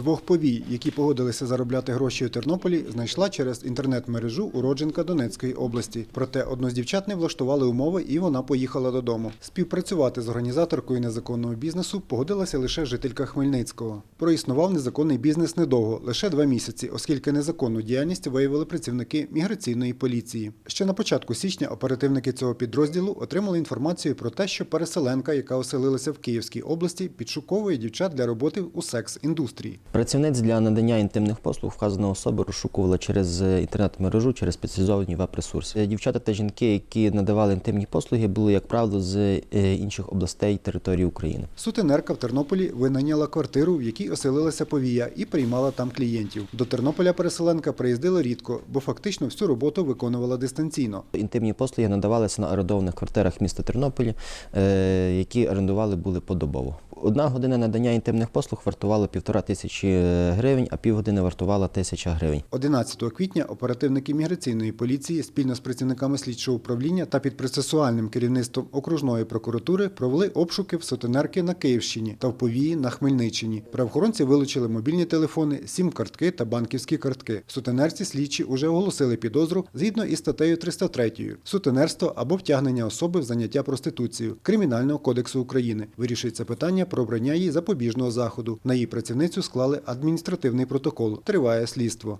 Двох повій, які погодилися заробляти гроші у Тернополі, знайшла через інтернет-мережу уродженка Донецької області. Проте одну з дівчат не влаштували умови, і вона поїхала додому. Співпрацювати з організаторкою незаконного бізнесу погодилася лише жителька Хмельницького. Проіснував незаконний бізнес недовго, лише два місяці, оскільки незаконну діяльність виявили працівники міграційної поліції. Ще на початку січня оперативники цього підрозділу отримали інформацію про те, що переселенка, яка оселилася в Київській області, підшуковує дівчат для роботи у секс-індустрії. Працівниць для надання інтимних послуг вказана особа розшукувала через е, інтернет-мережу, через спеціалізовані веб-ресурси. Е, Дівчата та жінки, які надавали інтимні послуги, були, як правило, з е, інших областей території України. Сутенерка в Тернополі винайняла квартиру, в якій оселилася повія, і приймала там клієнтів. До Тернополя переселенка приїздила рідко, бо фактично всю роботу виконувала дистанційно. Інтимні послуги надавалися на орендованих квартирах міста Тернополі, які орендували були подобово. Одна година надання інтимних послуг вартувала півтора тисячі гривень, а півгодини вартувала тисяча гривень. 11 квітня оперативники міграційної поліції спільно з працівниками слідчого управління та під процесуальним керівництвом окружної прокуратури провели обшуки в сутенерки на Київщині та в повії на Хмельниччині. Правоохоронці вилучили мобільні телефони, сім-картки та банківські картки. Сутенерці слідчі уже оголосили підозру згідно із статтею 303 сутенерство або втягнення особи в заняття проституцією Кримінального кодексу України. Вирішується питання про обрання їй запобіжного заходу. На її працівницю склали адміністративний протокол. Триває слідство.